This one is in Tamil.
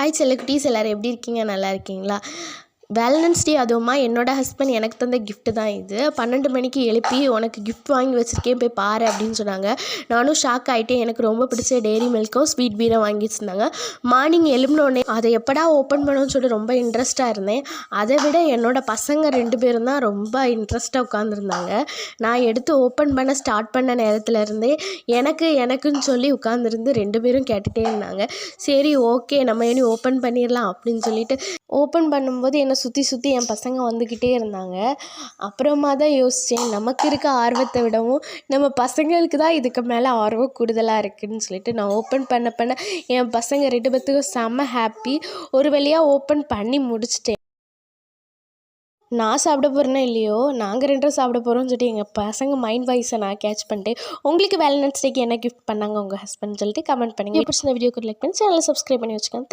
ஹாய் செல்லக்குட்டீஸ் எல்லோரும் எப்படி இருக்கீங்க? நல்லா இருக்கீங்களா? வேலன்ஸ் டே அதுவுமா என்னோடய ஹஸ்பண்ட் எனக்கு தந்த கிஃப்ட்டு தான் இது. பன்னெண்டு மணிக்கு எழுப்பி உனக்கு கிஃப்ட் வாங்கி வச்சுருக்கேன் போய் பாரு அப்படின்னு சொன்னாங்க. நானும் ஷாக் ஆகிட்டேன் எனக்கு ரொம்ப பிடிச்ச டெய்ரி மில்க்கும் ஸ்வீட் பீரும் வாங்கி வச்சுருந்தாங்க. மார்னிங் எழுப்பினோடனே அதை எப்படா ஓப்பன் பண்ணணும்னு சொல்லிட்டு ரொம்ப இன்ட்ரெஸ்ட்டாக இருந்தேன். அதை விட என்னோடய பசங்க ரெண்டு பேரும் தான் ரொம்ப இன்ட்ரெஸ்ட்டாக உட்காந்துருந்தாங்க நான் எடுத்து ஓப்பன் பண்ண ஸ்டார்ட் பண்ண நேரத்தில் இருந்தே எனக்கு எனக்குன்னு சொல்லி உட்காந்துருந்து ரெண்டு பேரும் கேட்டுகிட்டே இருந்தாங்க. சரி ஓகே நம்ம இனி ஓப்பன் பண்ணிடலாம் அப்படின்னு சொல்லிட்டு ஓப்பன் பண்ணும்போது என்னை சுற்றி சுற்றி என் பசங்க வந்துக்கிட்டே இருந்தாங்க. அப்புறமா தான் யோசித்தேன் நமக்கு இருக்க ஆர்வத்தை விடவும் நம்ம பசங்களுக்கு தான் இதுக்கு மேலே ஆர்வம் கூடுதலாக இருக்குதுன்னு சொல்லிட்டு நான் ஓப்பன் பண்ண பண்ண என் பசங்க ரெண்டு பேர்த்துக்கும் செம்ம ஹாப்பி ஒரு வழியாக ஓப்பன் பண்ணி முடிச்சிட்டேன். நான் சாப்பிட போகிறேன்னா இல்லையோ? நாங்கள் ரெண்டும் சாப்பிட போகிறோம்னு சொல்லிட்டு எங்கள் பசங்க மைண்ட் வாய்ஸை நான் கேட்ச் பண்ணிட்டு உங்களுக்கு வேலன்ஸ் டேக்கு என்ன கிஃப்ட் பண்ணாங்க உங்கள் ஹஸ்பண்ட் சொல்லிட்டு கமெண்ட் பண்ணுங்கள் பிடிச்ச வீடியோக்கு லைக் பண்ணி சேனலை சப்ஸ்கிரைப் பண்ணி வச்சுக்கோங்க.